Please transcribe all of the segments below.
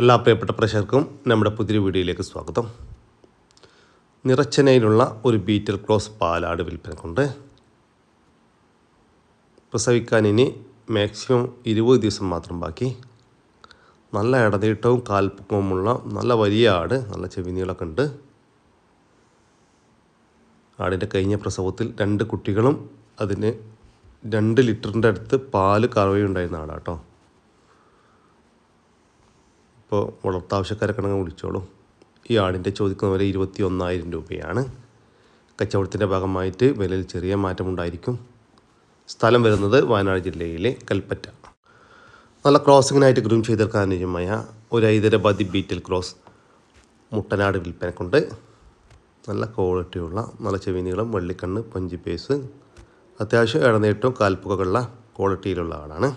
എല്ലാ പ്രിയപ്പെട്ട പ്രേക്ഷകർക്കും നമ്മുടെ പുതിയ വീഡിയോയിലേക്ക് സ്വാഗതം. നിറച്ചനയിലുള്ള ഒരു ബീറ്റൽ ക്ലോസ് പാലാട് വിൽപ്പനക്കുണ്ട്. പ്രസവിക്കാൻ ഇനി മാക്സിമം ഇരുപത് ദിവസം മാത്രം ബാക്കി. നല്ല ഇടനീട്ടവും കാൽപ്പൊക്കവുമുള്ള നല്ല വലിയ ആട് നല്ല ചെവിനീളൊക്കെ ഉണ്ട്. ആടിന്റെ കഴിഞ്ഞ പ്രസവത്തിൽ രണ്ട് കുട്ടികളും അതിന് രണ്ട് ലിറ്ററിന്റെ അടുത്ത് പാൽ കറവയുണ്ടായിരുന്ന ആടാട്ടോ. ഇപ്പോൾ വളർത്താവശ്യക്കാരൊക്കെ വിളിച്ചോളൂ. ഈ ആടിന്റെ ചോദിക്കുന്ന വില ഇരുപത്തി ഒന്നായിരം രൂപയാണ്. കച്ചവടത്തിന്റെ ഭാഗമായിട്ട് വിലയിൽ ചെറിയ മാറ്റമുണ്ടായിരിക്കും സ്ഥലം വരുന്നത് വയനാട് ജില്ലയിലെ കൽപ്പറ്റ. നല്ല ക്രോസിങ്ങിനായിട്ട് ഗ്രൂം ചെയ്തെടുക്കാൻ അനുയോജ്യമായ ഒരു ഹൈദരാബാദി ബീറ്റൽ ക്രോസ് മുട്ടനാട് വിൽപ്പനക്കുണ്ട് നല്ല ക്വാളിറ്റിയുള്ള നല്ല ചെവിനീളം വെള്ളിക്കണ്ണ് പഞ്ചി പേസ് അത്യാവശ്യം ഇടനീട്ടവും കാൽപ്പുകളുള്ള ക്വാളിറ്റിയിലുള്ള ആളാണ്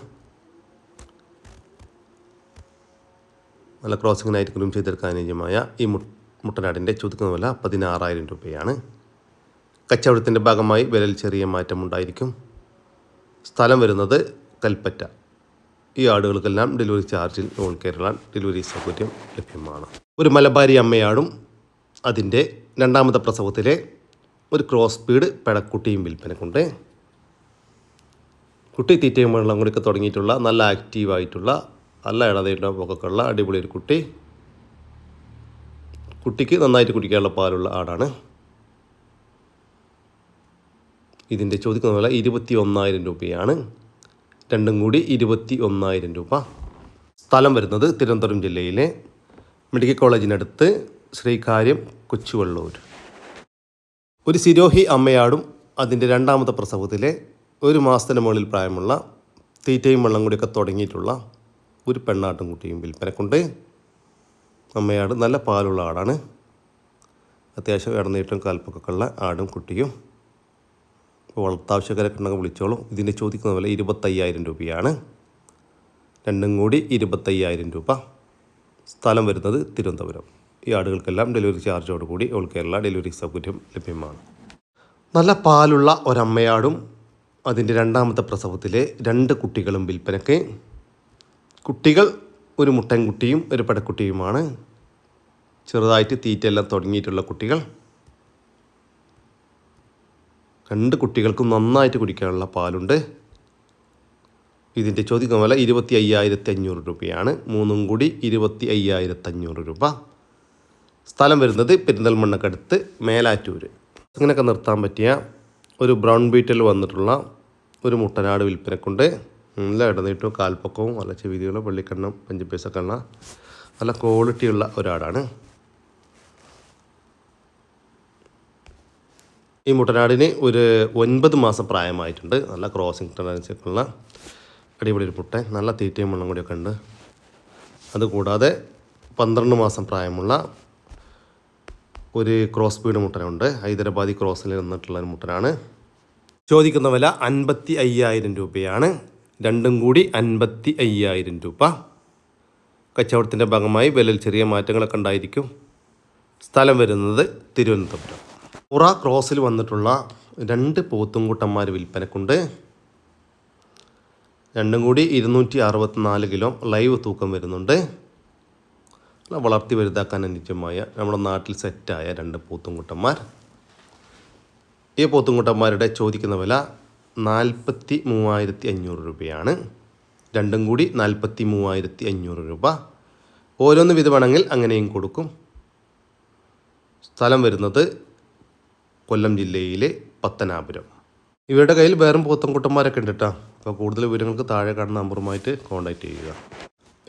നല്ല ക്രോസിങ്ങിനായിട്ട് ഗ്രൂം ചെയ്തെടുക്കാൻ അനുയോജ്യമായ ഈ മുട്ടനാടിന്റെ ചുതുക്കുന്ന വില പതിനാറായിരം രൂപയാണ്. കച്ചവടത്തിന്റെ ഭാഗമായി വിലയിൽ ചെറിയ മാറ്റമുണ്ടായിരിക്കും സ്ഥലം വരുന്നത് കൽപ്പറ്റ. ഈ ആടുകൾക്കെല്ലാം ഡെലിവറി ചാർജിൽ ഓൾ കേരള ഡെലിവറി സൗകര്യം ലഭ്യമാണ്. ഒരു മലബാരി അമ്മയാടും അതിന്റെ രണ്ടാമത്തെ പ്രസവത്തിലെ ഒരു ക്രോസ് സ്പീഡ് പെടക്കുട്ടിയും വിൽപ്പനക്കുണ്ട്. കുട്ടി തീറ്റയും വെള്ളം കൂടിയൊക്കെ തുടങ്ങിയിട്ടുള്ള നല്ല ആക്റ്റീവായിട്ടുള്ള നല്ല ഇടതീട്ട പൊക്കക്കുള്ള അടിപൊളി ഒരു കുട്ടി. കുട്ടിക്ക് നന്നായിട്ട് കുടിക്കാനുള്ള പാലുള്ള ആടാണ്. ഇതിന്റെ ചോദിക്കുന്ന വില ഇരുപത്തി ഒന്നായിരം രൂപയാണ്. രണ്ടും കൂടി ഇരുപത്തി ഒന്നായിരം രൂപ. സ്ഥലം വരുന്നത് തിരുവനന്തപുരം ജില്ലയിലെ മെഡിക്കൽ കോളേജിനടുത്ത് ശ്രീകാര്യം കൊച്ചുവള്ളൂർ. ഒരു സിരോഹി അമ്മയാടും അതിന്റെ രണ്ടാമത്തെ പ്രസവത്തിലെ ഒരു മാസത്തിന് മുകളിൽ പ്രായമുള്ള തീറ്റയും വെള്ളം കൂടിയൊക്കെ തുടങ്ങിയിട്ടുള്ള ഒരു പെണ്ണാട്ടും കുട്ടിയും വിൽപ്പനക്കുണ്ട്. അമ്മയാട് നല്ല പാലുള്ള ആടാണ്. അത്യാവശ്യം ഇടനീട്ടും കാൽപ്പൊക്കെ ഉള്ള ആടും കുട്ടിയും. വളർത്താവശ്യക്കാരൊക്കെ ഉണ്ടെങ്കിൽ വിളിച്ചോളൂ. ഇതിന്റെ ചോദിക്കുന്ന വില ഇരുപത്തയ്യായിരം രൂപയാണ്. രണ്ടും കൂടി ഇരുപത്തയ്യായിരം രൂപ. സ്ഥലം വരുന്നത് തിരുവനന്തപുരം. ഈ ആടുകൾക്കെല്ലാം ഡെലിവറി ചാർജോട് കൂടി ഓൾ കേരള ഡെലിവറി സൗകര്യം ലഭ്യമാണ്. നല്ല പാലുള്ള ഒരമ്മയാടും അതിന്റെ രണ്ടാമത്തെ പ്രസവത്തിലെ രണ്ട് കുട്ടികളും വിൽപ്പനയ്ക്ക് കുട്ടികൾ ഒരു മുട്ടൻകുട്ടിയും ഒരു പടക്കുട്ടിയുമാണ് ചെറുതായിട്ട് തീറ്റയെല്ലാം തുടങ്ങിയിട്ടുള്ള കുട്ടികൾ. രണ്ട് കുട്ടികൾക്കും നന്നായിട്ട് കുടിക്കാനുള്ള പാലുണ്ട്. ഇതിന്റെ ചോദ്യം വില ഇരുപത്തി അയ്യായിരത്തി അഞ്ഞൂറ് രൂപയാണ്. മൂന്നും കൂടി ഇരുപത്തി അയ്യായിരത്തി അഞ്ഞൂറ് രൂപ. സ്ഥലം വരുന്നത് പെരിന്തൽമണ്ണക്കടുത്ത് മേലാറ്റൂർ അങ്ങനെയൊക്കെ നിർത്താൻ പറ്റിയ ഒരു ബ്രൗൺ ബീറ്റിൽ വന്നിട്ടുള്ള ഒരു മുട്ടനാട് വിൽപ്പനക്കുണ്ട്. നല്ല ഇടനീട്ടവും കാൽപ്പൊക്കവും നല്ല ചെവിതികളും വെള്ളിക്കണ്ണം പഞ്ചപ്പേസൊക്കെ ഉള്ള നല്ല ക്വാളിറ്റിയുള്ള ഒരാടാണ്. ഈ മുട്ടനാടിന് ഒരു ഒൻപത് മാസം പ്രായമായിട്ടുണ്ട്. നല്ല ക്രോസിംഗ് ടെൻഡൻസിയൊക്കെയുള്ള അടിപൊളി ഒരു മുട്ട. നല്ല തീറ്റയും മണ്ണും കൂടിയൊക്കെ ഉണ്ട്. അതുകൂടാതെ പന്ത്രണ്ട് മാസം പ്രായമുള്ള ഒരു ക്രോസ് ബീഡ് മുട്ടനുണ്ട്. ഹൈദരാബാദി ക്രോസിൽ നിന്നിട്ടുള്ള ഒരു മുട്ടനാണ്. ചോദിക്കുന്ന വില അൻപത്തി അയ്യായിരം രൂപയാണ്. രണ്ടും കൂടി അൻപത്തി അയ്യായിരം രൂപ. കച്ചവടത്തിന്റെ ഭാഗമായി വിലയിൽ ചെറിയ മാറ്റങ്ങളൊക്കെ ഉണ്ടായിരിക്കും. സ്ഥലം വരുന്നത് തിരുവനന്തപുരം. ഉറ ക്രോസിൽ വന്നിട്ടുള്ള രണ്ട് പോത്തുംകൂട്ടന്മാർ വിൽപ്പനക്കുണ്ട്. രണ്ടും കൂടി ഇരുന്നൂറ്റി അറുപത്തിനാല് കിലോ ലൈവ് തൂക്കം വരുന്നുണ്ട്. വളർത്തി വലുതാക്കാൻ അനുയോജ്യമായ നമ്മുടെ നാട്ടിൽ സെറ്റായ രണ്ട് പോത്തുംകുട്ടന്മാർ. ഈ പോത്തുംകുട്ടന്മാരുടെ ചോദിക്കുന്ന വില നാൽപ്പത്തി മൂവായിരത്തി അഞ്ഞൂറ് രൂപയാണ്. രണ്ടും കൂടി നാൽപ്പത്തി മൂവായിരത്തി അഞ്ഞൂറ് രൂപ. ഓരോന്ന് വിധമാണെങ്കിൽ അങ്ങനെയും കൊടുക്കും. സ്ഥലം വരുന്നത് കൊല്ലം ജില്ലയിലെ പത്തനാപുരം. ഇവരുടെ കയ്യിൽ വേറും പോത്തൻകുട്ടന്മാരൊക്കെ ഉണ്ട് കേട്ടോ അപ്പോൾ കൂടുതൽ വിവരങ്ങൾക്ക് താഴെ കാണുന്ന നമ്പറുമായിട്ട് കോൺടാക്റ്റ് ചെയ്യുക.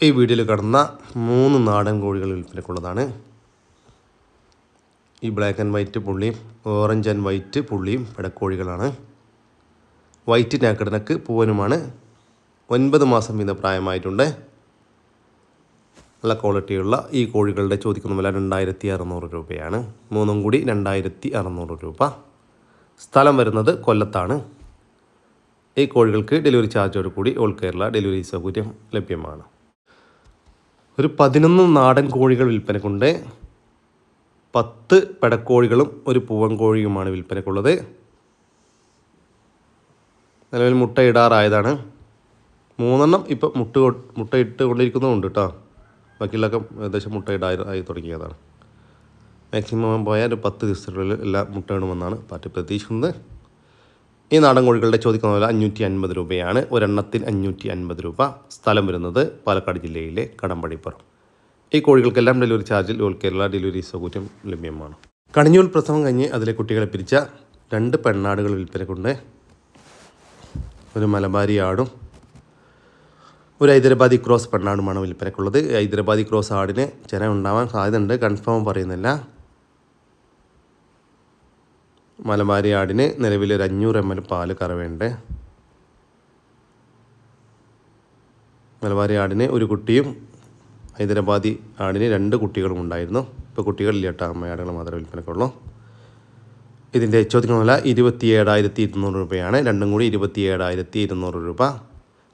ഈ വീഡിയോയിൽ കാണുന്ന മൂന്ന് നാടൻ കോഴികൾ വിൽപ്പനക്കുള്ളതാണ് ഈ ബ്ലാക്ക് ആൻഡ് വൈറ്റ് പുള്ളിയും ഓറഞ്ച് ആൻഡ് വൈറ്റ് പുള്ളിയും പിടക്കോഴികളാണ്. വൈറ്റ് നാക്കടനക്ക് പൂവനുമാണ് ഒൻപത് മാസം വീതം പ്രായമായിട്ടുണ്ട്. നല്ല ക്വാളിറ്റിയുള്ള ഈ കോഴികളുടെ ചോദിക്കുന്ന വില രണ്ടായിരത്തി അറുന്നൂറ് രൂപയാണ്. മൂന്നും കൂടി രണ്ടായിരത്തി അറുന്നൂറ് രൂപ. സ്ഥലം വരുന്നത് കൊല്ലത്താണ്. ഈ കോഴികൾക്ക് ഡെലിവറി ചാർജോട് കൂടി ഓൾ കേരള ഡെലിവറി സൗകര്യം ലഭ്യമാണ്. ഒരു പതിനൊന്ന് നാടൻ കോഴികൾ വിൽപ്പനക്കുണ്ട്. പത്ത് പെടക്കോഴികളും ഒരു പൂവൻ കോഴിയുമാണ് വിൽപ്പനക്കുള്ളത്. നിലവിൽ മുട്ട ഇടാറായതാണ്. മൂന്നെണ്ണം ഇപ്പം മുട്ട മുട്ടയിട്ട് കൊണ്ടിരിക്കുന്നുമുണ്ട് കേട്ടോ ബാക്കിയുള്ളതൊക്കെ ഏകദേശം മുട്ടയിടായി ആയി തുടങ്ങിയതാണ്. മാക്സിമം പോയാൽ ഒരു പത്ത് ദിവസത്തിനുള്ളിൽ എല്ലാ മുട്ടയിടുമെന്നാണ് പാർട്ടി പ്രതീക്ഷിക്കുന്നത്. ഈ നാടൻ കോഴികളുടെ ചോദിക്കുന്ന പോലെ അഞ്ഞൂറ്റി അൻപത് രൂപയാണ്. ഒരെണ്ണത്തിന് അഞ്ഞൂറ്റി അൻപത് രൂപ സ്ഥലം വരുന്നത് പാലക്കാട് ജില്ലയിലെ കടമ്പടിപ്പുറം. ഈ കോഴികൾക്കെല്ലാം ഡെലിവറി ചാർജിൽ ഓൾ കേരള ഡെലിവറി സൗകര്യം ലഭ്യമാണ്. കണിഞ്ഞൂൽ പ്രസവം കഴിഞ്ഞ് അതിലെ കുട്ടികളെ പിരിച്ച രണ്ട് പെണ്ണാടുകൾ വിൽപ്പനക്കുണ്ട്. ഒരു മലബാരി ആടും ഒരു ഹൈദരാബാദി ക്രോസ് പെണ്ണാടുമാണ് വിൽപ്പനക്കുള്ളത്. ഹൈദരാബാദി ക്രോസ് ആടിന് ചെന ഉണ്ടാവാൻ സാധ്യതയുണ്ട് കൺഫേം പറയുന്നില്ല. മലബാരി ആടിന് നിലവിൽ ഒരു അഞ്ഞൂറ് എം എൽ പാൽ കറവേണ്ട് മലബാരി ആടിന് ഒരു കുട്ടിയും ഹൈദരാബാദി ആടിന് രണ്ട് കുട്ടികളും ഉണ്ടായിരുന്നു. ഇപ്പോൾ കുട്ടികളില്ല കേട്ടോ അമ്മയാടുകൾ മാത്രമേ വിൽപ്പനക്കുള്ളൂ. ഇതിന്റെ ചോദ്യങ്ങൾ വില ഇരുപത്തി ഏഴായിരത്തി ഇരുന്നൂറ് രൂപയാണ്. രണ്ടും കൂടി ഇരുപത്തി ഏഴായിരത്തി ഇരുന്നൂറ് രൂപ.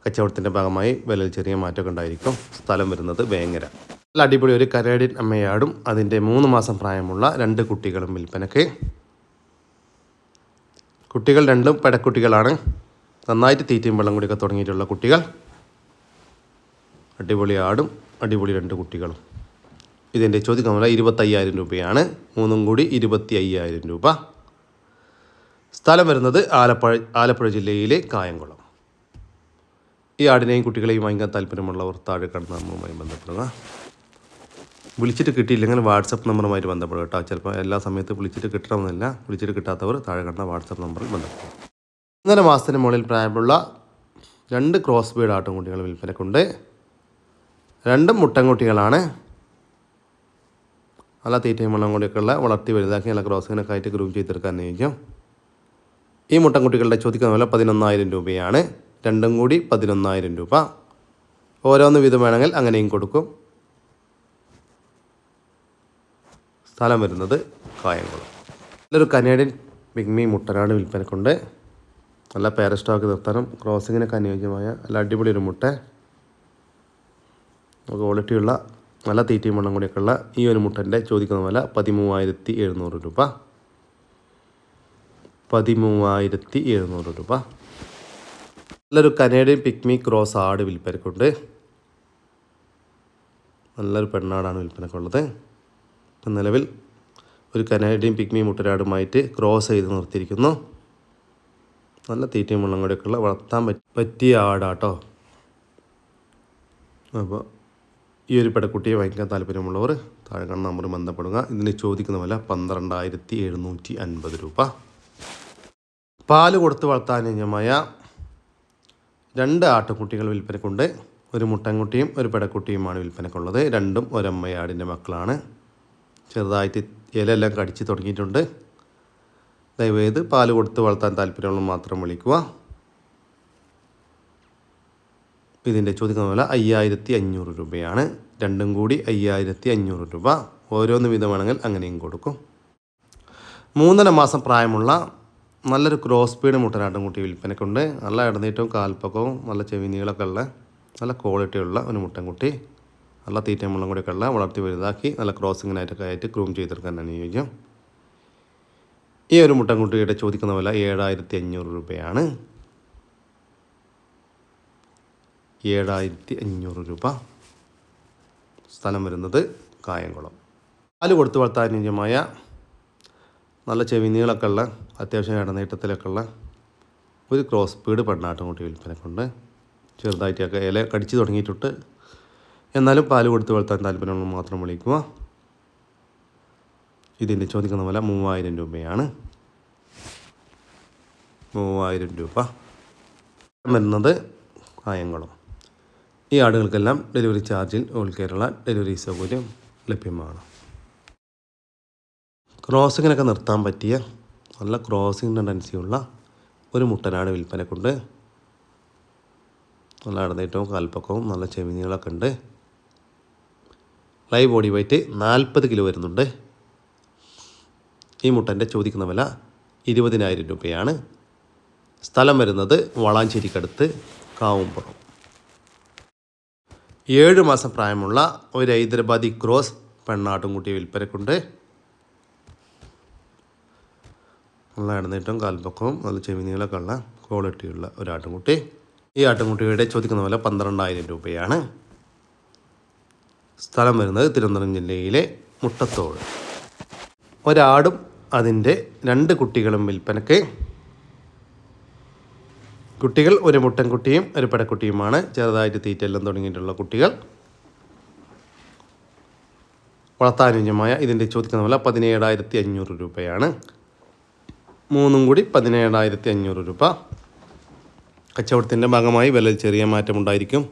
കച്ചവടത്തിന്റെ ഭാഗമായി വിലയിൽ ചെറിയ മാറ്റമൊക്കെ ഉണ്ടായിരിക്കും. സ്ഥലം വരുന്നത് വേങ്ങര. നല്ല അടിപൊളി ഒരു കരടി അമ്മയാടും. അതിന്റെ മൂന്ന് മാസം പ്രായമുള്ള രണ്ട് കുട്ടികളും വിൽപ്പനക്ക് കുട്ടികൾ രണ്ടും പെടക്കുട്ടികളാണ്. നന്നായിട്ട് തീറ്റയും വെള്ളം കൂടിയൊക്കെ തുടങ്ങിയിട്ടുള്ള കുട്ടികൾ. അടിപൊളി ആടും അടിപൊളി രണ്ട് കുട്ടികളും. ഇതിന്റെ ചോദ്യം ഇരുപത്തയ്യായിരം രൂപയാണ്. മൂന്നും കൂടി ഇരുപത്തി അയ്യായിരം രൂപ. സ്ഥലം വരുന്നത് ആലപ്പുഴ ആലപ്പുഴ ജില്ലയിലെ കായംകുളം. ഈ ആടിനെയും കുട്ടികളെയും വാങ്ങിക്കാൻ താല്പര്യമുള്ളവർ താഴെ കടന്ന നമ്മളുമായി ബന്ധപ്പെടുക. വിളിച്ചിട്ട് കിട്ടിയില്ലെങ്കിൽ വാട്സപ്പ് നമ്പറുമായിട്ട് ബന്ധപ്പെടുക കേട്ടോ. ചിലപ്പോൾ എല്ലാ സമയത്തും വിളിച്ചിട്ട് കിട്ടണമെന്നില്ല. വിളിച്ചിട്ട് കിട്ടാത്തവർ താഴെ കടന്ന വാട്സപ്പ് നമ്പറിൽ ബന്ധപ്പെടുക. ഒന്നര മാസത്തിന് മുകളിൽ പ്രായമുള്ള രണ്ട് ക്രോസ് ബീഡ് ആട്ടുംകുട്ടികൾ വിൽപ്പനക്കുണ്ട്. രണ്ടും മുട്ടൻകുട്ടികളാണ് നല്ല തീറ്റയും വെള്ളം കൂടിയൊക്കെയുള്ള വളർത്തി വലുതാക്കി നല്ല ക്രോസിങ്ങിനൊക്കെ ആയിട്ട് ഗ്രൂം ചെയ്തെടുക്കാൻ നിയോഗിക്കും. ഈ മുട്ടൻകുട്ടികളുടെ ചോദിക്കുന്ന വില പതിനൊന്നായിരം രൂപയാണ്. രണ്ടും കൂടി പതിനൊന്നായിരം രൂപ. ഓരോന്ന് വീതം വേണമെങ്കിൽ അങ്ങനെയും കൊടുക്കും. സ്ഥലം വരുന്നത് കായംകുളം. നല്ലൊരു കനേഡിയൻ പിഗ്മി മുട്ടനാട് വിൽപ്പനക്കുണ്ട്. നല്ല പേര സ്റ്റോക്ക് നിർത്താനും ക്രോസിങ്ങിനൊക്കെ അനുയോജ്യമായ നല്ല അടിപൊളി ഒരു മുട്ട. ക്വാളിറ്റിയുള്ള നല്ല തീറ്റയും മണ്ണം കൂടിയൊക്കെയുള്ള ഈ ഒരു മുട്ടന്റെ ചോദിക്കുന്ന വില പതിമൂവായിരത്തി എഴുന്നൂറ് രൂപ. പതിമൂവായിരത്തി എഴുന്നൂറ് രൂപ. നല്ലൊരു കനേഡിയൻ പിക്മി ക്രോസ് ആട് വിൽപ്പനക്കുണ്ട്. നല്ലൊരു പെണ്ണാടാണ് വിൽപ്പനക്കുള്ളത്. ഇപ്പം നിലവിൽ ഒരു കനേഡിയൻ പിക്മി മുട്ടരാടുമായിട്ട് ക്രോസ് ചെയ്ത് നിർത്തിയിരിക്കുന്നു. നല്ല തീറ്റയും വെള്ളം കൂടെയൊക്കെയുള്ള വളർത്താൻ പറ്റി പറ്റിയ ആടാട്ടോ. അപ്പോൾ ഈ ഒരു പെടക്കുട്ടിയെ വാങ്ങിക്കാൻ താല്പര്യമുള്ളവർ താഴെ കാണുന്ന നമ്പർ ബന്ധപ്പെടുക. ഇതിന് ചോദിക്കുന്ന വില പന്ത്രണ്ടായിരത്തി എഴുന്നൂറ്റി അൻപത് രൂപ. പാൽ കൊടുത്ത് വളർത്താനുയോജ്യമായ രണ്ട് ആട്ടുകുട്ടികൾ വിൽപ്പനക്കുണ്ട്. ഒരു മുട്ടൻകുട്ടിയും ഒരു പെടക്കുട്ടിയുമാണ് വിൽപ്പനക്കുള്ളത്. രണ്ടും ഒരമ്മയാടിന്റെ മക്കളാണ്. ചെറുതായിട്ട് ഇലയെല്ലാം കടിച്ച് തുടങ്ങിയിട്ടുണ്ട്. ദയവേത് പാൽ കൊടുത്ത് വളർത്താൻ താല്പര്യമുള്ള മാത്രം വിളിക്കുക. ഇതിന്റെ ചോദിക്കുന്ന വില അയ്യായിരത്തി അഞ്ഞൂറ് രൂപയാണ്. രണ്ടും കൂടി അയ്യായിരത്തി അഞ്ഞൂറ് രൂപ. ഓരോന്ന് വീതമാണെങ്കിൽ അങ്ങനെയും കൊടുക്കും. മൂന്നര മാസം പ്രായമുള്ള നല്ലൊരു ക്രോസ് സ്പീഡ് മുട്ടനാട്ടും കുട്ടി വിൽപ്പനക്കുണ്ട് നല്ല ഇടനീറ്റവും കാൽപ്പക്കവും നല്ല ചെവിനീളൊക്കെ ഉള്ള നല്ല ക്വാളിറ്റിയുള്ള ഒരു മുട്ടൻകുട്ടി നല്ല തീറ്റയും വെള്ളം കൂടിയൊക്കെ ഉള്ള വളർത്തി വലുതാക്കി നല്ല ക്രോസിങ്ങിനായിട്ടൊക്കെ ആയിട്ട് ഗ്രൂം ചെയ്തെടുക്കാൻ അനുയോജ്യം. ഈ ഒരു മുട്ടൻകുട്ടിയുടെ ചോദിക്കുന്ന വില ഏഴായിരത്തി അഞ്ഞൂറ് രൂപയാണ്. ഏഴായിരത്തി അഞ്ഞൂറ് രൂപ. സ്ഥലം വരുന്നത് കായംകുളം. പാൽ കൊടുത്തു വളർത്താൻ അനുയോജ്യമായ നല്ല ചെവിനീളൊക്കെ ഉള്ള അത്യാവശ്യം ഇടനീട്ടത്തിലൊക്കെയുള്ള ഒരു ക്രോസ് സ്പീഡ് പെണ്ണാട്ടുംകുട്ടി വിൽപ്പനക്കുണ്ട് ചെറുതായിട്ടൊക്കെ ഇല കടിച്ചു തുടങ്ങിയിട്ടുണ്ട്. എന്നാലും പാൽ കൊടുത്ത് വളർത്താൻ താല്പര്യമുള്ള മാത്രം വിളിക്കുക. ഇതിന്റെ ചോദിക്കുന്ന വില മൂവായിരം രൂപയാണ്. മൂവായിരം രൂപ വരുന്നത് കായംകുളം. ഈ ആടുകൾക്കെല്ലാം ഡെലിവറി ചാർജിൽ ഓൾ കേരള ഡെലിവറി സൗകര്യം ലഭ്യമാണ്. ക്രോസിങ്ങിനൊക്കെ നിർത്താൻ പറ്റിയ നല്ല ക്രോസിങ് ടെൻഡൻസിയുള്ള ഒരു മുട്ടനാട് വിൽപ്പനക്കുണ്ട്. നല്ല അടുന്നേറ്റവും കാൽപ്പക്കവും നല്ല ചെവിനീളൊക്കെ ഉണ്ട്. ലൈവ് ബോഡി വെയ്റ്റ് നാൽപ്പത് കിലോ വരുന്നുണ്ട്. ഈ മുട്ടന്റെ ചോദിക്കുന്ന വില ഇരുപതിനായിരം രൂപയാണ്. സ്ഥലം വരുന്നത് വളാഞ്ചേരിക്കടുത്ത് കാവുംപുറം. ഏഴ് മാസം പ്രായമുള്ള ഒരു ഹൈദരാബാദി ക്രോസ് പെണ്ണാട്ടുംകുട്ടി വിൽപ്പനക്കുണ്ട്. നല്ല ഇടനീട്ടവും കാൽപ്പക്കവും നല്ല ചെവിനീളൊക്കെ ഉള്ള ക്വാളിറ്റിയുള്ള ഒരു ആട്ടുംകുട്ടി. ഈ ആട്ടുംകുട്ടിയുടെ ചോദിക്കുന്ന വില പന്ത്രണ്ടായിരം രൂപയാണ്. സ്ഥലം വരുന്നത് തിരുവനന്തപുരം ജില്ലയിലെ മുട്ടത്തോട്. ഒരാടും അതിന്റെ രണ്ട് കുട്ടികളും വിൽപ്പനയ്ക്ക്. കുട്ടികൾ ഒരു മുട്ടൻകുട്ടിയും ഒരു പെടക്കുട്ടിയുമാണ്. ചെറുതായിട്ട് തീറ്റെല്ലാം തുടങ്ങിയിട്ടുള്ള കുട്ടികൾ. വളർത്താനുജ്യമായ ഇതിന്റെ ചോദിക്കുന്ന വില പതിനേഴായിരത്തി അഞ്ഞൂറ് രൂപയാണ്. മൂന്നും കൂടി പതിനേഴായിരത്തി അഞ്ഞൂറ് രൂപ. കച്ചവടത്തിന്റെ ഭാഗമായി വിലയിൽ ചെറിയ മാറ്റമുണ്ടായിരിക്കും.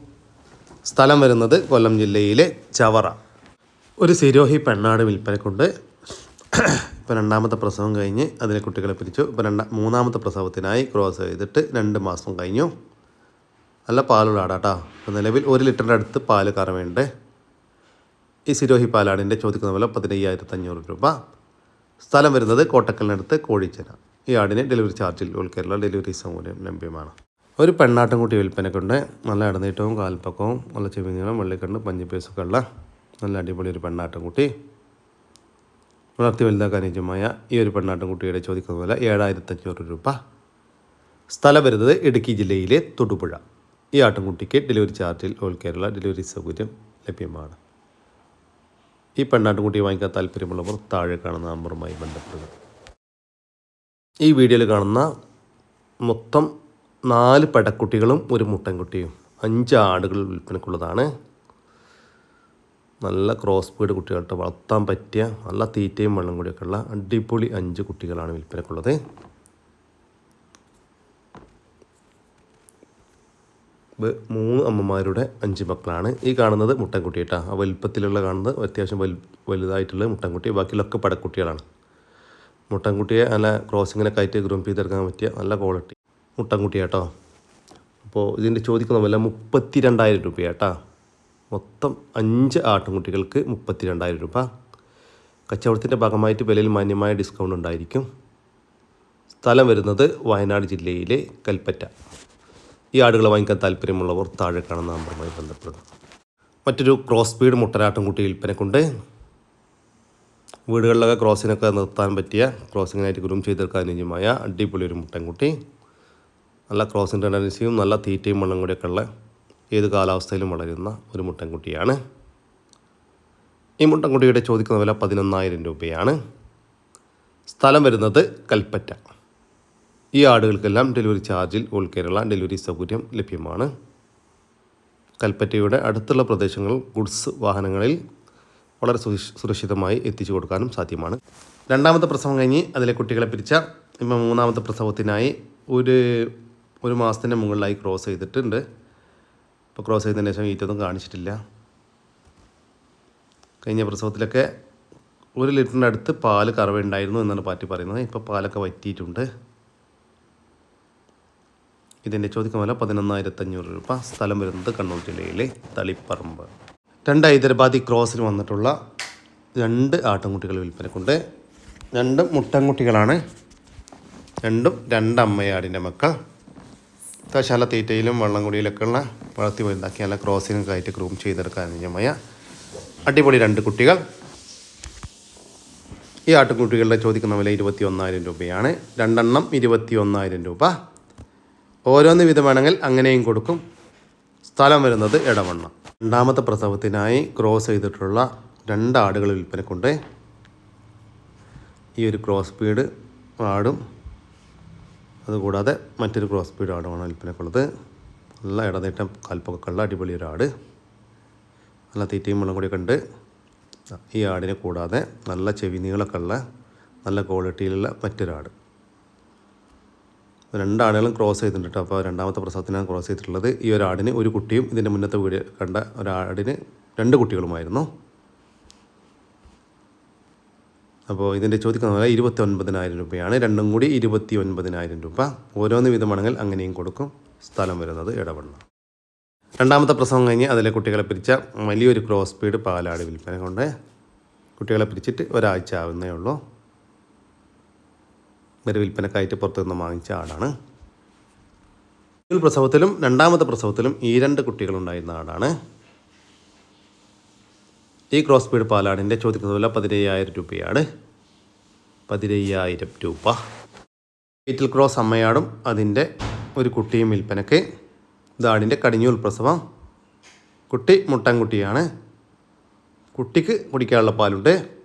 സ്ഥലം വരുന്നത് കൊല്ലം ജില്ലയിലെ ചവറ. ഒരു സിരോഹി പെണ്ണാട് വിൽപ്പനക്കുണ്ട്. ഇപ്പോൾ രണ്ടാമത്തെ പ്രസവം കഴിഞ്ഞ് അതിലെ കുട്ടികളെ പിരിച്ചു. ഇപ്പോൾ രണ്ടാം മൂന്നാമത്തെ പ്രസവത്തിനായി ക്രോസ് ചെയ്തിട്ട് രണ്ട് മാസം കഴിഞ്ഞു. നല്ല പാലുള്ള ആടാട്ടാ. ഇപ്പോൾ നിലവിൽ ഒരു ലിറ്ററിന്റെ അടുത്ത് പാൽ കറവേണ്ടേ ഈ സിരോഹി പാലാടിന്റെ ചോദിക്കുന്ന വില പതിനയ്യായിരത്തി അഞ്ഞൂറ് രൂപ. സ്ഥലം വരുന്നത് കോട്ടക്കലിനടുത്ത് കോഴിച്ചന. ഈ ആടിന് ഡെലിവറി ചാർജിൽ ഓൾ കേരള ഡെലിവറി സൗകര്യം ലഭ്യമാണ്. ഒരു പെണ്ണാട്ടുംകുട്ടി വിൽപ്പനക്കുണ്ട് നല്ല ഇടനീട്ടവും കാൽപ്പക്കവും നല്ല ചെവിനീളം വെള്ളിക്കണ്ട് പഞ്ചിപ്പേസൊക്കെ ഉള്ള നല്ല അടിപൊളി ഒരു പെണ്ണാട്ടുംകുട്ടി വളർത്തി വലുതാക്കാൻ ഈ ഒരു പെണ്ണാട്ടുംകുട്ടിയുടെ ചോദിക്കുന്ന പോലെ ഏഴായിരത്തി അഞ്ഞൂറ് രൂപ. സ്ഥലം വരുന്നത് ഇടുക്കി ജില്ലയിലെ തൊടുപുഴ. ഈ ആട്ടുംകുട്ടിക്ക് ഡെലിവറി ചാർജിൽ ഓൾ കേരള ഡെലിവറി സൗകര്യം ലഭ്യമാണ്. ഈ പെണ്ണാട്ടുംകുട്ടി വാങ്ങിക്കാൻ താല്പര്യമുള്ളവർ താഴെ കാണുന്ന നമ്പറുമായി ബന്ധപ്പെടുക. ഈ വീഡിയോയിൽ കാണുന്ന മൊത്തം നാല് പടക്കുട്ടികളും ഒരു മുട്ടൻകുട്ടിയും അഞ്ച് ആടുകൾ വിൽപ്പനക്കുള്ളതാണ് നല്ല ക്രോസ് ബീഡ് കുട്ടികൾക്ക് വളർത്താൻ പറ്റിയ നല്ല തീറ്റയും വെള്ളം കൂടിയൊക്കെ ഉള്ള അടിപൊളി അഞ്ച് കുട്ടികളാണ് വിൽപ്പനക്കുള്ളത് മൂന്ന് അമ്മമാരുടെ അഞ്ച് മക്കളാണ് ഈ കാണുന്നത് മുട്ടൻകുട്ടി കേട്ടോ. ആ വലുപ്പത്തിലുള്ള കാണുന്നത് അത്യാവശ്യം വലു വലുതായിട്ടുള്ള മുട്ടൻകുട്ടി ബാക്കിയുള്ളൊക്കെ പടക്കുട്ടികളാണ്. മുട്ടൻകുട്ടിയെ നല്ല ക്രോസിങ്ങിനെ കയറ്റി ഗ്രൂം ചെയ്തെടുക്കാൻ പറ്റിയ നല്ല ക്വാളിറ്റി മുട്ടൻകുട്ടി കേട്ടോ അപ്പോൾ ഇതിന്റെ ചോദിക്കുന്ന വില മുപ്പത്തി രണ്ടായിരം രൂപ കേട്ടോ മൊത്തം അഞ്ച് ആട്ടിൻകുട്ടികൾക്ക് മുപ്പത്തി രണ്ടായിരം രൂപ. കച്ചവടത്തിന്റെ ഭാഗമായിട്ട് വിലയിൽ മാന്യമായ ഡിസ്കൗണ്ട് ഉണ്ടായിരിക്കും. സ്ഥലം വരുന്നത് വയനാട് ജില്ലയിലെ കൽപ്പറ്റ. ഈ ആടുകളെ വാങ്ങിക്കാൻ താല്പര്യമുള്ളവർ താഴെ കാണുന്ന നമ്പറുമായി ബന്ധപ്പെടുക. മറ്റൊരു ക്രോസ് സ്പീഡ് മുട്ടനാട്ടുംകുട്ടി വിൽപ്പനക്കുണ്ട്. വീടുകളിലൊക്കെ ക്രോസിനൊക്കെ നിർത്താൻ പറ്റിയ ക്രോസിങ്ങിനായിട്ട് ഗ്രൂം ചെയ്തെടുക്കാൻ അനുയോജ്യമായ അടിപൊളി ഒരു മുട്ടൻകുട്ടി. നല്ല ക്രോസിങ് ടെൻഡൻസിയും നല്ല തീറ്റയും വെള്ളം കൂടിയൊക്കെ ഉള്ള ഏത് കാലാവസ്ഥയിലും വളരുന്ന ഒരു മുട്ടൻകുട്ടിയാണ്. ഈ മുട്ടൻകുട്ടിയുടെ ചോദിക്കുന്ന വില പതിനൊന്നായിരം രൂപയാണ്. സ്ഥലം വരുന്നത് കൽപ്പറ്റ. ഈ ആടുകൾക്കെല്ലാം ഡെലിവറി ചാർജിൽ ഓൾ കേരള ഡെലിവറി സൗകര്യം ലഭ്യമാണ്. കൽപ്പറ്റയുടെ അടുത്തുള്ള പ്രദേശങ്ങൾ ഗുഡ്സ് വാഹനങ്ങളിൽ വളരെ സുരക്ഷിതമായി എത്തിച്ചു കൊടുക്കാനും സാധ്യമാണ്. രണ്ടാമത്തെ പ്രസവം കഴിഞ്ഞ് അതിലെ കുട്ടികളെ പിരിച്ച ഇപ്പം മൂന്നാമത്തെ പ്രസവത്തിനായി ഒരു ഒരു മാസത്തിന്റെ മുകളിലായി ക്രോസ് ചെയ്തിട്ടുണ്ട്. ഇപ്പോൾ ക്രോസ് ചെയ്തതിന് ശേഷം ഈറ്റൊന്നും കാണിച്ചിട്ടില്ല. കഴിഞ്ഞ പ്രസവത്തിലൊക്കെ ഒരു ലിറ്ററിന്റെ അടുത്ത് പാൽ കറവുണ്ടായിരുന്നു എന്നാണ് പാറ്റി പറയുന്നത്. ഇപ്പോൾ പാലൊക്കെ വറ്റിയിട്ടുണ്ട്. ഇതിന്റെ ചോദിക്കുന്ന പതിനൊന്നായിരത്തഞ്ഞൂറ് പതിനൊന്നായിരത്തി രൂപ സ്ഥലം വരുന്നത് കണ്ണൂർ ജില്ലയിലെ തളിപ്പറമ്പ്. രണ്ട് ഹൈദരാബാദി ക്രോസിന് വന്നിട്ടുള്ള രണ്ട് ആട്ടിൻകുട്ടികൾ വിൽപ്പനക്കുണ്ട്. രണ്ടും മുട്ടൻകുട്ടികളാണ്. രണ്ടും രണ്ടമ്മയാടിന്റെ മക്കൾ. തശാല തീറ്റയിലും വെള്ളം കുടിയിലൊക്കെ ഉള്ള വളർത്തി വലുതാക്കി നല്ല ക്രോസിനും കയറ്റി ഗ്രൂം ചെയ്തെടുക്കാൻ അനുയോജ്യമായ അടിപൊളി രണ്ട് കുട്ടികൾ. ഈ ആട്ടുകുട്ടികളുടെ ചോദിക്കുന്ന വില ഇരുപത്തി ഒന്നായിരം രൂപയാണ്. രണ്ടെണ്ണം ഇരുപത്തി ഒന്നായിരം രൂപ. ഓരോന്ന് വിധമാണെങ്കിൽ അങ്ങനെയും കൊടുക്കും. സ്ഥലം വരുന്നത് ഇടവണ്ണ രണ്ടാമത്തെ പ്രസവത്തിനായി ക്രോസ് ചെയ്തിട്ടുള്ള രണ്ട് ആടുകൾ വിൽപ്പനക്കുണ്ട് ഈ ഒരു ക്രോസ് സ്പീഡ് ആടും അതുകൂടാതെ മറ്റൊരു ക്രോസ് സ്പീഡ് ആടുമാണ് വിൽപ്പനക്കുള്ളത് നല്ല ഇടനേറ്റം കാൽപ്പൊക്കെ അടിപൊളി ഒരു ആട്. നല്ല തീറ്റയും വെള്ളം കൂടി കണ്ട് ഈ ആടിനെ കൂടാതെ നല്ല ചെവി നീളമൊക്കെ ഉള്ള നല്ല ക്വാളിറ്റിയിലുള്ള മറ്റൊരാട്. രണ്ടാടുകളും ക്രോസ് ചെയ്തിട്ടുണ്ട് കേട്ടോ അപ്പോൾ രണ്ടാമത്തെ പ്രസവത്തിനാണ് ക്രോസ് ചെയ്തിട്ടുള്ളത്. ഈ ഒരാടിന് ഒരു കുട്ടിയും ഇതിന്റെ മുന്നത്തെ വീട് കണ്ട ഒരാടിന് രണ്ട് കുട്ടികളുമായിരുന്നു. അപ്പോൾ ഇതിന്റെ ചോദിക്കുന്ന പോലെ ഇരുപത്തി ഒൻപതിനായിരം രൂപയാണ്. രണ്ടും കൂടി ഇരുപത്തി ഒൻപതിനായിരം രൂപ. ഓരോന്ന് വിധമാണെങ്കിൽ അങ്ങനെയും കൊടുക്കും. സ്ഥലം വരുന്നത് ഇടവണ്ണ. രണ്ടാമത്തെ പ്രസവം കഴിഞ്ഞ് അതിലെ കുട്ടികളെ പിരിച്ച വലിയൊരു ക്രോസ് സ്പീഡ് പാലാട് വിൽപ്പന കൊണ്ട് കുട്ടികളെ പിരിച്ചിട്ട് ഒരാഴ്ച ആവുന്നേ ഉള്ളൂ. ഒരു വിൽപ്പനക്കായിട്ട് പുറത്തു നിന്ന് വാങ്ങിച്ച ആടാണ്. പ്രസവത്തിലും രണ്ടാമത്തെ പ്രസവത്തിലും ഈ രണ്ട് കുട്ടികളുണ്ടായിരുന്ന ആടാണ്. ഈ ക്രോസ് ബീഡ് പാലാടിന്റെ ചോദിക്കുന്ന വില പതിനയ്യായിരം രൂപയാണ്. പതിനയ്യായിരം രൂപ. വീറ്റിൽ ക്രോസ് അമ്മയാടും അതിന്റെ ഒരു കുട്ടിയും വിൽപ്പനയ്ക്ക് ഇതാടിന്റെ കടിഞ്ഞൂൽ പ്രസവം. കുട്ടി മുട്ടൻകുട്ടിയാണ്. കുട്ടിക്ക് കുടിക്കാനുള്ള പാലുണ്ട്.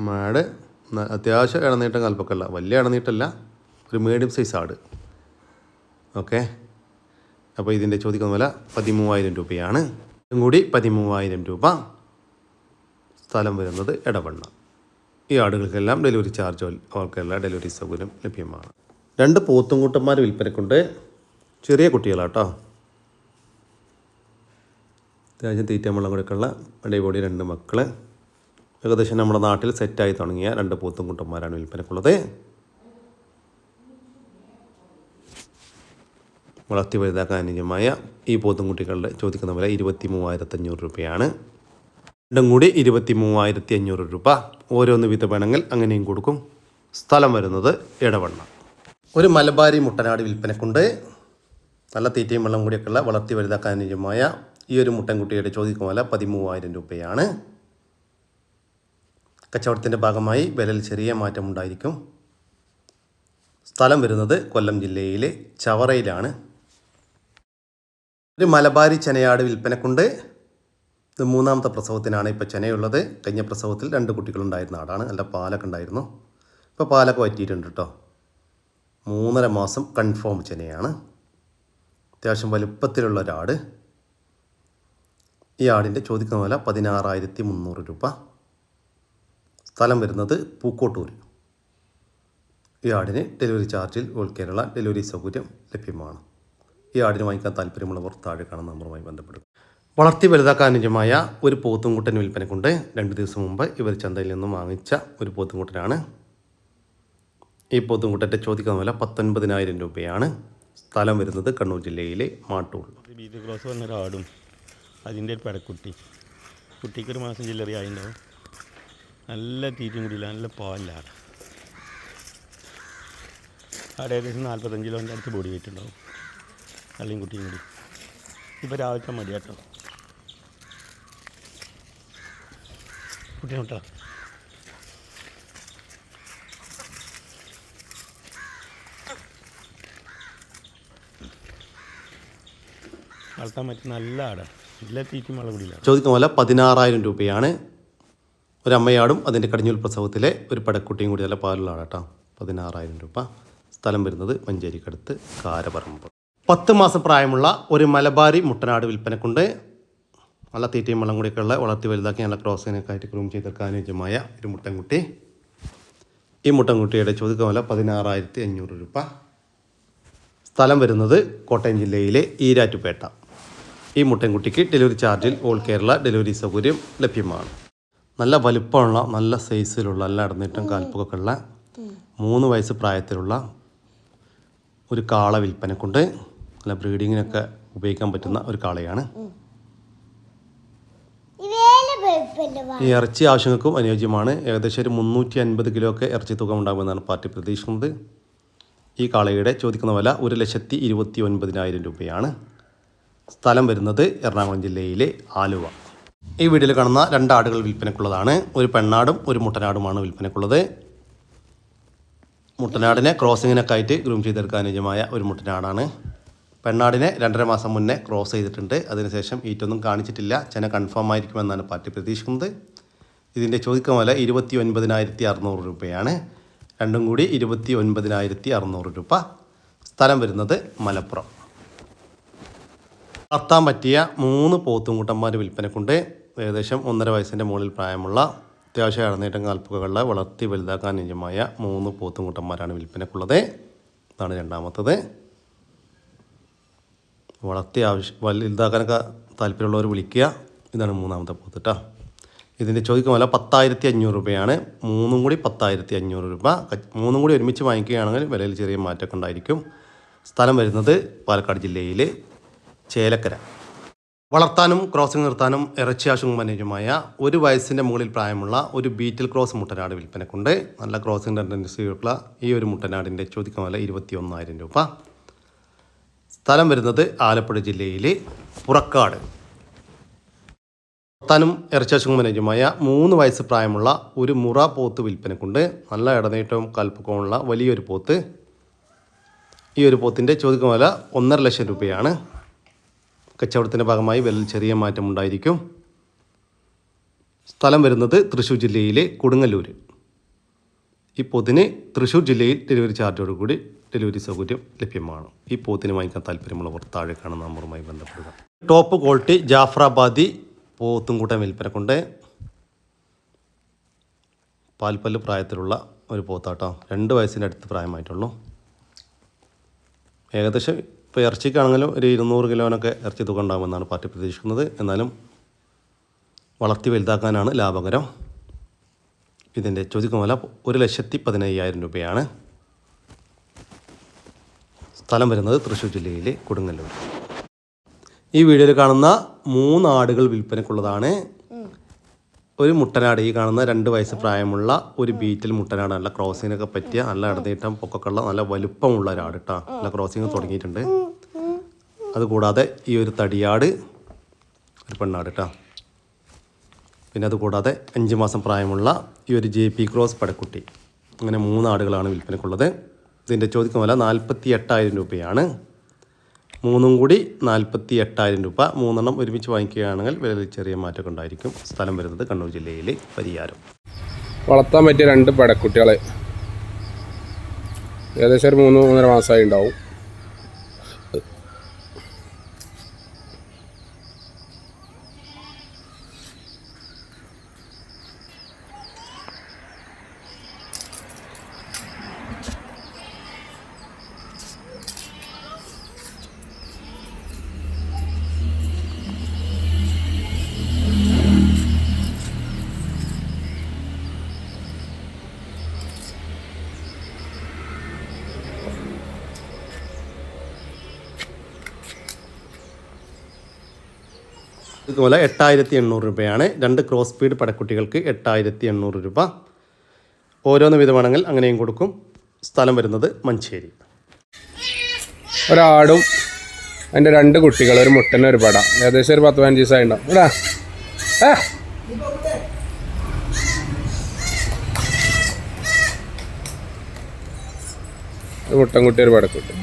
ന- അത്യാവശ്യം ഇടനീട്ടം കൽപ്പക്കല്ല. വലിയ ഇടനീട്ടല്ല ഒരു മീഡിയം സൈസ് ആട്. ഓക്കെ അപ്പോൾ ഇതിന്റെ ചോദിക്കുന്ന വില പതിമൂവായിരം രൂപയാണ്. ഇതും കൂടി പതിമൂവായിരം രൂപ സ്ഥലം വരുന്നത് ഇടവണ്ണ ഈ ആടുകൾക്കെല്ലാം ഡെലിവറി ചാർജ് അവർക്കെല്ലാം ഡെലിവറി സൗകര്യം ലഭ്യമാണ്. രണ്ട് പോത്തുംകൂട്ടന്മാർ വിൽപ്പനക്കുണ്ട്. ചെറിയ കുട്ടികളാട്ടോ. അത്യാവശ്യം തീറ്റ വെള്ളം കൊടുക്കുള്ള അടിപൊളി രണ്ട് മക്കൾ ഏകദേശം നമ്മുടെ നാട്ടിൽ സെറ്റായി തുടങ്ങിയ രണ്ട് പോത്തുംകുട്ടന്മാരാണ് വിൽപ്പനക്കുള്ളത്. വളർത്തി വലുതാക്കാൻ അനുയോജ്യമായ ഈ പോത്തുംകുട്ടികളുടെ ചോദിക്കുന്ന വില ഇരുപത്തി മൂവായിരത്തഞ്ഞൂറ് രൂപയാണ്. രണ്ടും കൂടി ഇരുപത്തി മൂവായിരത്തി അഞ്ഞൂറ് രൂപ. ഓരോന്ന് വിധ വേണമെങ്കിൽ അങ്ങനെയും കൊടുക്കും. സ്ഥലം വരുന്നത് ഇടവണ്ണ ഒരു മലബാരി മുട്ടനാട് വിൽപ്പനക്കുണ്ട്. നല്ല തീറ്റയും വെള്ളം കൂടിയൊക്കെയുള്ള വളർത്തി വലുതാക്കാൻ അനുയോജ്യമായ ഈ ഒരു മുട്ടൻകുട്ടിയുടെ ചോദിക്കുന്ന വില പതിമൂവായിരം രൂപയാണ്. കച്ചവടത്തിന്റെ ഭാഗമായി വിലയിൽ ചെറിയ മാറ്റമുണ്ടായിരിക്കും സ്ഥലം വരുന്നത് കൊല്ലം ജില്ലയിലെ ചവറയിലാണ്. ഒരു മലബാരി ചെനയാട് വിൽപ്പനക്കുണ്ട്. ഇത് മൂന്നാമത്തെ പ്രസവത്തിനാണ് ഇപ്പോൾ ചെനയുള്ളത്. കഴിഞ്ഞ പ്രസവത്തിൽ രണ്ട് കുട്ടികളുണ്ടായിരുന്ന ആടാണ്. നല്ല പാലൊക്കെ ഉണ്ടായിരുന്നു. ഇപ്പോൾ പാലൊക്കെ വറ്റിയിട്ടുണ്ട് കേട്ടോ മൂന്നര മാസം കൺഫേം ചെനയാണ്. അത്യാവശ്യം വലുപ്പത്തിലുള്ള ഒരാട്. ഈ ആടിന്റെ ചോദിക്കുന്ന വില പതിനാറായിരത്തി മുന്നൂറ് രൂപ. സ്ഥലം വരുന്നത് പൂക്കോട്ടൂർ. ഈ ആടിന് ഡെലിവറി ചാർജിൽ ഓൾ കേരള ഡെലിവറി സൗകര്യം ലഭ്യമാണ്. ഈ ആടിന് വാങ്ങിക്കാൻ താല്പര്യമുള്ളവർ താഴെ കാണുന്ന നമ്പറുമായി ബന്ധപ്പെടും വളർത്തി വലുതാക്കാൻ അനുജമായ ഒരു പോത്തുംകുട്ടൻ വിൽപ്പനക്കുണ്ട്. രണ്ട് ദിവസം മുമ്പ് ഇവർ ചന്തയിൽ നിന്നും വാങ്ങിച്ച ഒരു പോത്തുംകുട്ടനാണ്. ഈ പോത്തുംകുട്ടന്റെ ചോദിക്കുന്ന വില പത്തൊൻപതിനായിരം രൂപയാണ്. സ്ഥലം വരുന്നത് കണ്ണൂർ ജില്ലയിലെ മാട്ടൂൾ ബീറ്റ് ക്രോസ് വന്നൊരാടും അതിന്റെ ഒരു പെടക്കുട്ടി. കുട്ടിക്ക് ഒരു മാസം ചില്ലറി ആയിട്ടുണ്ടാവും നല്ല തീറ്റും കൂടിയില്ല നല്ല പാലില്ല അവിടെ ഏകദേശം നാൽപ്പത്തഞ്ച് കിലോന്റെ അടുത്ത് ബോഡി വെയിറ്റ് ഉണ്ടാവും. തള്ളിയും കുട്ടിയും കൂടി. ഇപ്പോൾ രാവിലത്തെ മതി കേട്ടോ. കുട്ടിയോട്ടാ വളർത്താൻ പറ്റുന്ന നല്ല ആടാണ് ചോദിക്കുന്ന പോലെ പതിനാറായിരം രൂപയാണ്. ഒരു അമ്മയാടും അതിന്റെ കടിഞ്ഞൂൽ പ്രസവത്തിലെ ഒരു പടക്കുട്ടിയും കൂടി നല്ല പാലുള്ള കേട്ടോ. പതിനാറായിരം രൂപ. സ്ഥലം വരുന്നത് മഞ്ചേരിക്കടുത്ത് കാരപറമ്പ്. പത്ത് മാസം പ്രായമുള്ള ഒരു മലബാരി മുട്ടനാട് വിൽപ്പനക്കുണ്ട്. നല്ല തീറ്റയും വെള്ളം കൂടിയൊക്കെയുള്ള വളർത്തി വലുതാക്കി നല്ല ക്രോസിനൊക്കെ ആയിട്ട് ക്രൂം ചെയ്തെടുക്കാൻ അനുയോജ്യമായ ഒരു മുട്ടൻകുട്ടി. ഈ മുട്ടൻകുട്ടിയുടെ ചോദിക്കുന്ന വില പതിനാറായിരത്തി അഞ്ഞൂറ് രൂപ. സ്ഥലം വരുന്നത് കോട്ടയം ജില്ലയിലെ ഈരാറ്റുപേട്ട. ഈ മുട്ടൻകുട്ടിക്ക് ഡെലിവറി ചാർജിൽ ഓൾ കേരള ഡെലിവറി സൗകര്യം ലഭ്യമാണ്. നല്ല വലിപ്പമുള്ള നല്ല സൈസിലുള്ള നല്ല അടന്നിട്ടും കാൽപ്പൊക്കെ ഉള്ള മൂന്ന് വയസ്സ് പ്രായത്തിലുള്ള ഒരു കാള വിൽപ്പനക്കുണ്ട്. നല്ല ബ്രീഡിങ്ങിനൊക്കെ ഉപയോഗിക്കാൻ പറ്റുന്ന ഒരു കാളയാണ്. ഈ ഇറച്ചി ആവശ്യങ്ങൾക്കും അനുയോജ്യമാണ്. ഏകദേശം ഒരു മുന്നൂറ്റി അൻപത് കിലോ ഒക്കെ ഇറച്ചി തുക ഉണ്ടാകുമെന്നാണ് പാർട്ടി പ്രതീക്ഷിക്കുന്നത്. ഈ കാളയുടെ ചോദിക്കുന്ന വില ഒരു ലക്ഷത്തി ഇരുപത്തി ഒൻപതിനായിരം രൂപയാണ്. സ്ഥലം വരുന്നത് എറണാകുളം ജില്ലയിലെ ആലുവ. ഈ വീഡിയോയിൽ കാണുന്ന രണ്ട് ആടുകൾ വിൽപ്പനക്കുള്ളതാണ് ഒരു പെണ്ണാടും ഒരു മുട്ടനാടുമാണ് വിൽപ്പനക്കുള്ളത് മുട്ടനാടിനെ ക്രോസിങ്ങിനൊക്കെ ആയിട്ട് ഗ്രൂം ചെയ്തെടുക്കാൻ അനുയോജ്യമായ ഒരു മുട്ടനാടാണ്. പെണ്ണാടിനെ രണ്ടര മാസം മുന്നേ ക്രോസ് ചെയ്തിട്ടുണ്ട്. അതിനുശേഷം ഈറ്റൊന്നും കാണിച്ചിട്ടില്ല. ചെന കൺഫേം ആയിരിക്കുമെന്നാണ് പാർട്ടി പ്രതീക്ഷിക്കുന്നത്. ഇതിന്റെ ചോദിക്കാൻ വില ഇരുപത്തി ഒൻപതിനായിരത്തി അറുന്നൂറ് രൂപയാണ്. രണ്ടും കൂടി ഇരുപത്തി ഒൻപതിനായിരത്തി അറുന്നൂറ് രൂപ. സ്ഥലം വരുന്നത് മലപ്പുറം. വളർത്താൻ പറ്റിയ മൂന്ന് പോത്തുംകുട്ടന്മാർ വിൽപ്പനക്കുണ്ട് ഏകദേശം ഒന്നര വയസ്സിന്റെ മുകളിൽ പ്രായമുള്ള അത്യാവശ്യം ഇടനീട്ടം കാൽപ്പുകകളെ വളർത്തി വലുതാക്കാൻ അനുയോജ്യമായ മൂന്ന് പോത്തുംകുട്ടന്മാരാണ് വിൽപ്പനക്കുള്ളത് അതാണ് രണ്ടാമത്തത്. വളർത്തി ആവശ്യം വലുതാക്കാനൊക്കെ താല്പര്യമുള്ളവർ വിളിക്കുക. ഇതാണ് മൂന്നാമത്തെ പോത്ത് കേട്ടോ ഇതിന്റെ ചോദിക്കും വില പത്തായിരത്തി അഞ്ഞൂറ് രൂപയാണ്. മൂന്നും കൂടി പത്തായിരത്തി അഞ്ഞൂറ് രൂപ മൂന്നും കൂടി ഒരുമിച്ച് വാങ്ങിക്കുകയാണെങ്കിൽ വിലയിൽ ചെറിയ മാറ്റമൊക്കെ ഉണ്ടായിരിക്കും. സ്ഥലം വരുന്നത് പാലക്കാട് ജില്ലയിൽ ചേലക്കര. വളർത്താനും ക്രോസിംഗ് നിർത്താനും ഇറച്ചി അനുയോജ്യമായ ഒരു വയസ്സിന്റെ മുകളിൽ പ്രായമുള്ള ഒരു ബീറ്റിൽ ക്രോസ് മുട്ടനാട് വിൽപ്പനക്കുണ്ട്. നല്ല ക്രോസിംഗ് ടെൻഡൻസിയുള്ള ഈ ഒരു മുട്ടനാടിന്റെ ചോദിക്കുന്ന വില ഇരുപത്തി ഒന്നായിരം രൂപ. സ്ഥലം വരുന്നത് ആലപ്പുഴ ജില്ലയിലെ പുറക്കാട്. വളർത്താനും ഇറച്ചാശും അനുയോജ്യമായ മൂന്ന് വയസ്സ് പ്രായമുള്ള ഒരു മുറ പോത്ത് വിൽപ്പനക്കുണ്ട്. നല്ല ഇടനീട്ടവും കൽപ്പക്കമുള്ള വലിയൊരു പോത്ത്. ഈ ഒരു പോത്തിന്റെ ചോദിക്കുന്ന വില ഒന്നര ലക്ഷം രൂപയാണ്. കച്ചവടത്തിന്റെ ഭാഗമായി വിലയിൽ ചെറിയ മാറ്റം ഉണ്ടായിരിക്കും. സ്ഥലം വരുന്നത് തൃശ്ശൂർ ജില്ലയിലെ കൊടുങ്ങല്ലൂർ ഈ പോത്തിന് തൃശ്ശൂർ ജില്ലയിൽ ഡെലിവറി ചാർജോട് കൂടി ഡെലിവറി സൗകര്യം ലഭ്യമാണ്. ഈ പോത്തിന് വാങ്ങിക്കാൻ താല്പര്യമുള്ളവർ താഴെ കാണുന്ന നമ്പറുമായി ബന്ധപ്പെടുക. ടോപ്പ് ക്വാളിറ്റി ജാഫ്രാബാദി പോത്തും കൂട്ടം വിൽപ്പന കൊണ്ട് പാൽപ്പല്ല് പ്രായത്തിലുള്ള ഒരു പോത്താട്ടോ. രണ്ട് വയസ്സിന്റെ അടുത്ത് പ്രായമായിട്ടുള്ളൂ. ഏകദേശം ഇപ്പോൾ ഇറച്ചിക്കാണെങ്കിലും ഒരു ഇരുന്നൂറ് കിലോനൊക്കെ ഇറച്ചി തുക ഉണ്ടാകുമെന്നാണ് പാർട്ടി പ്രതീക്ഷിക്കുന്നത്. എന്നാലും വളർത്തി വലുതാക്കാനാണ് ലാഭകരം. ഇതിന്റെ ചോദിക്കുന്ന വില ഒരു ലക്ഷത്തി പതിനയ്യായിരം രൂപയാണ്. സ്ഥലം വരുന്നത് തൃശ്ശൂർ ജില്ലയിലെ കൊടുങ്ങല്ലൂർ. ഈ വീഡിയോയിൽ കാണുന്ന മൂന്ന് ആടുകൾ വിൽപ്പനയ്ക്കുള്ളതാണ് ഒരു മുട്ടനാട് ഈ കാണുന്ന രണ്ട് വയസ്സ് പ്രായമുള്ള ഒരു ബീറ്റിൽ മുട്ടനാട് നല്ല ക്രോസിങ്ങിനൊക്കെ പറ്റിയ നല്ല ഇടനീട്ടം പൊക്കൊക്കെയുള്ള നല്ല വലുപ്പമുള്ള ഒരാട് കേട്ടോ നല്ല ക്രോസിങ് തുടങ്ങിയിട്ടുണ്ട്. അതുകൂടാതെ ഈ ഒരു തടിയാട് ഒരു പെണ്ണാട് കേട്ടോ പിന്നെ അതുകൂടാതെ അഞ്ച് മാസം പ്രായമുള്ള ഈ ഒരു ജെ പി ക്രോസ് പടക്കുട്ടി. അങ്ങനെ മൂന്ന് ആടുകളാണ് വിൽപ്പനക്കുള്ളത്. ഇതിന്റെ ചോദിക്കുന്ന പോലെ നാൽപ്പത്തി എട്ടായിരം രൂപയാണ്. മൂന്നും കൂടി നാൽപ്പത്തി എട്ടായിരം രൂപ. മൂന്നെണ്ണം ഒരുമിച്ച് വാങ്ങിക്കുകയാണെങ്കിൽ വിലയിൽ ചെറിയ മാറ്റമൊക്കെ ഉണ്ടായിരിക്കും. സ്ഥലം വരുന്നത് കണ്ണൂർ ജില്ലയിലെ പരിയാരം. വളർത്താൻ പറ്റിയ രണ്ട് പടക്കുട്ടികളെ. ഏകദേശം ഒരു മൂന്ന് മൂന്നര മാസമായി ഉണ്ടാവും. ഇതുപോലെ എട്ടായിരത്തി എണ്ണൂറ് രൂപയാണ്. രണ്ട് ക്രോസ് സ്പീഡ് പടക്കുട്ടികൾക്ക് എട്ടായിരത്തി എണ്ണൂറ് രൂപ. ഓരോന്ന് വിധമാണെങ്കിൽ അങ്ങനെയും കൊടുക്കും. സ്ഥലം വരുന്നത് മഞ്ചേരി. ഒരാടും അതിന്റെ രണ്ട് കുട്ടികൾ ഒരു മുട്ടനും ഒരു പട. ഏകദേശം ഒരു പത്ത് പതിനഞ്ച് ദിവസമായി ഉണ്ടാവും. ഇടാ ഒരു മുട്ടൻകുട്ടി ഒരു പടക്കുട്ടി.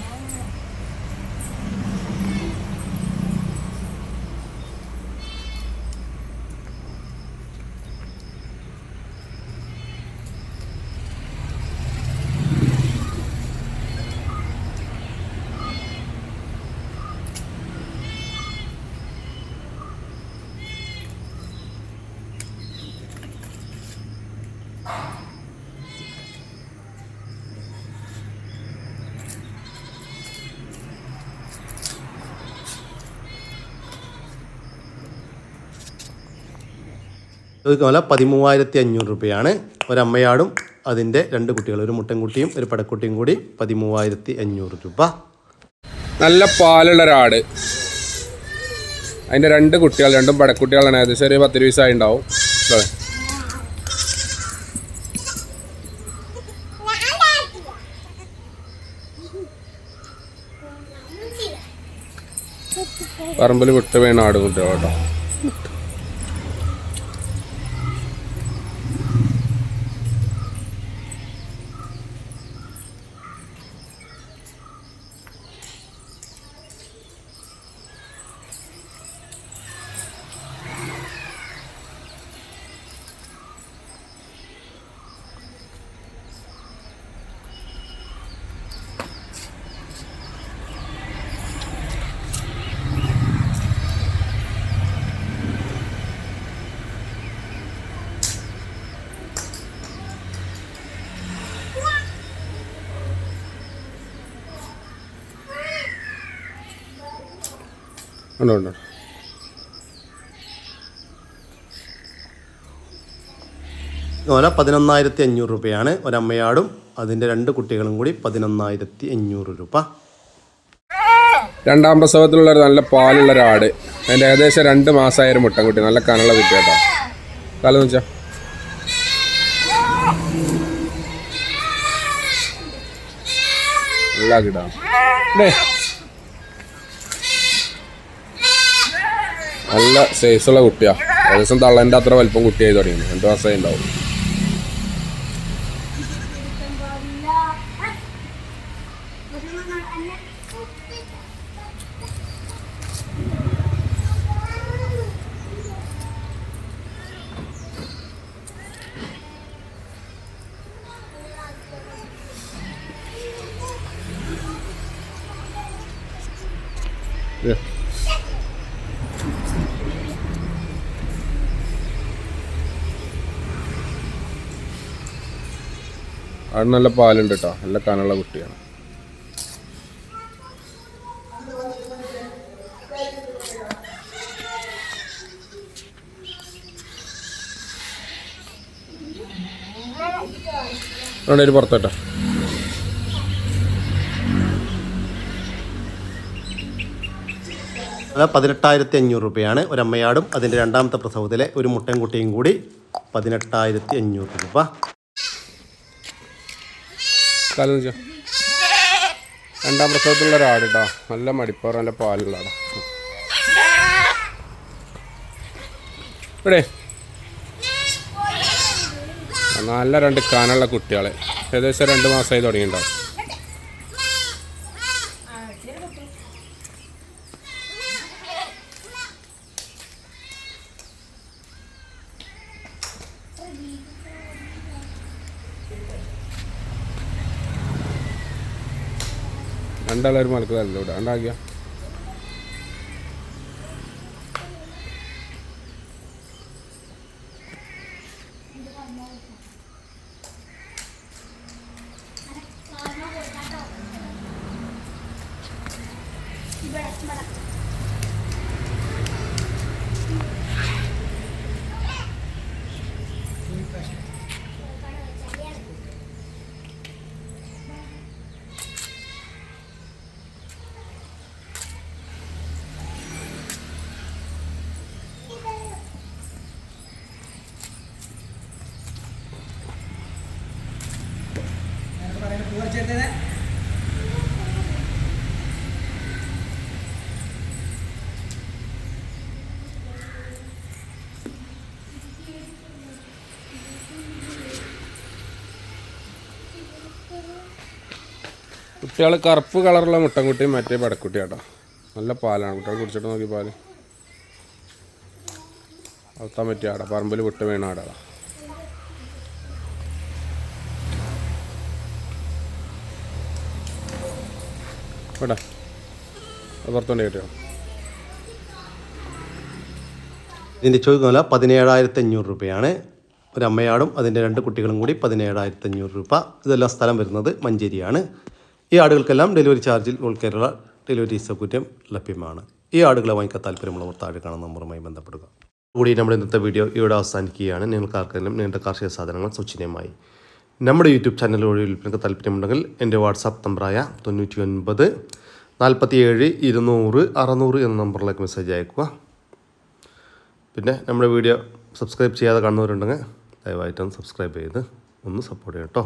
ചോദിക്കുന്ന വില പതിമൂവായിരത്തി അഞ്ഞൂറ് രൂപയാണ്. ഒരമ്മയാടും അതിന്റെ രണ്ട് കുട്ടികൾ ഒരു മുട്ടൻകുട്ടിയും ഒരു പടക്കുട്ടിയും കൂടി പതിമൂവായിരത്തി അഞ്ഞൂറ് രൂപ. നല്ല പാലുള്ള ഒരാട്. അതിന്റെ രണ്ട് കുട്ടികൾ രണ്ടും പടക്കുട്ടികളാണ്. ഏകദേശം ഒരു പത്ത് ദിവസമായി ഉണ്ടാവും. പറമ്പിൽ വിട്ട് വേണം ആട് കുട്ടികൾ കേട്ടോ. ഉണ്ടോ ഉണ്ട്? ഓല പതിനൊന്നായിരത്തി അഞ്ഞൂറ് രൂപയാണ്. ഒരമ്മയാടും അതിന്റെ രണ്ട് കുട്ടികളും കൂടി പതിനൊന്നായിരത്തി അഞ്ഞൂറ് രൂപ. രണ്ടാം പ്രസവത്തിലുള്ള ഒരു നല്ല പാലുള്ള ആട് അതിന്റെ ഏകദേശം രണ്ട് മാസമായ ഒരു മുട്ടൻകുട്ടി. നല്ല കനുള്ള കുട്ടി കേട്ടോ. കാലം വെച്ചാ നല്ല കിടാ. നല്ല സൈസുള്ള കുട്ടിയാ. ഏകദേശം തള്ളന്റെ അത്ര വലിപ്പം കുട്ടിയായി തുടങ്ങി രണ്ട് മാസമായി ഉണ്ടാവും. ആട് നല്ല പാലുണ്ട് കേട്ടോ നല്ല കനുള്ള കുട്ടിയാണ്. ഒരു പുറത്തോട്ടോ. അത് പതിനെട്ടായിരത്തി അഞ്ഞൂറ് രൂപയാണ് ഒരമ്മയാടും. അതിന്റെ രണ്ടാമത്തെ പ്രസവത്തിലെ ഒരു മുട്ടയും കുട്ടിയും കൂടി പതിനെട്ടായിരത്തി അഞ്ഞൂറ് രൂപ. കാലം വെച്ചോ രണ്ടാം പ്രസവത്തിലുള്ള ഒരാട് കേട്ടോ നല്ല മടിപ്പാറ നല്ല പാലുള്ള ആടാ ഇവിടെ നല്ല രണ്ട് കാനുള്ള കുട്ടികളെ. ഏകദേശം രണ്ട് മാസമായി തുടങ്ങിയിട്ടുണ്ടാവും. രണ്ടാളൊരു മലക്ക് തരല്ലോ ഇവിടെ ഉണ്ടാക്കിയ കുട്ടികൾ കറുപ്പ് കളറുള്ള മുട്ടൻകുട്ടിയും മറ്റേ പടക്കുട്ടി കേട്ടോ നല്ല പാലാണ്. കുട്ടികൾ കുടിച്ചിട്ട് നോക്കി പാൽ. വളർത്താൻ പറ്റിയ ആടാ. പറമ്പിൽ വിട്ട് വീണ ആടാ ഇവിടെ. പുറത്തോണ്ട് കിട്ടിയോ ഇതിന്റെ ചോദിക്കുന്ന പതിനേഴായിരത്തി അഞ്ഞൂറ് രൂപയാണ്. ഒരു അമ്മയാടും അതിന്റെ രണ്ട് കുട്ടികളും കൂടി പതിനേഴായിരത്തി അഞ്ഞൂറ് രൂപ. ഇതെല്ലാം സ്ഥലം വരുന്നത് മഞ്ചേരിയാണ്. ഈ ആടുകൾക്കെല്ലാം ഡെലിവറി ചാർജിൽ ഓൾ കേരള ഡെലിവറി സൗകര്യം ലഭ്യമാണ്. ഈ ആടുകളെ വാങ്ങിക്കാൻ താല്പര്യമുള്ളവർ താഴെ കാണുന്ന നമ്പറുമായി ബന്ധപ്പെടുക. കൂടി നമ്മുടെ ഇന്നത്തെ വീഡിയോ ഇവിടെ അവസാനിക്കുകയാണ്. നിങ്ങൾക്ക് ആർക്കെങ്കിലും നിങ്ങളുടെ കാർഷിക സാധനങ്ങൾ സൗജന്യമായി നമ്മുടെ യൂട്യൂബ് ചാനൽ വഴി വിൽപ്പനക്ക് താല്പര്യമുണ്ടെങ്കിൽ എന്റെ വാട്സാപ്പ് നമ്പറായ തൊണ്ണൂറ്റി ഒൻപത് നാൽപ്പത്തി ഏഴ് ഇരുന്നൂറ് അറുന്നൂറ് എന്ന നമ്പറിലേക്ക് മെസ്സേജ് അയക്കുക. പിന്നെ നമ്മുടെ വീഡിയോ സബ്സ്ക്രൈബ് ചെയ്യാതെ കാണുന്നവരുണ്ടെങ്കിൽ ദയവായിട്ടൊന്ന് സബ്സ്ക്രൈബ് ചെയ്ത് ഒന്ന് സപ്പോർട്ട് ചെയ്യാം കേട്ടോ.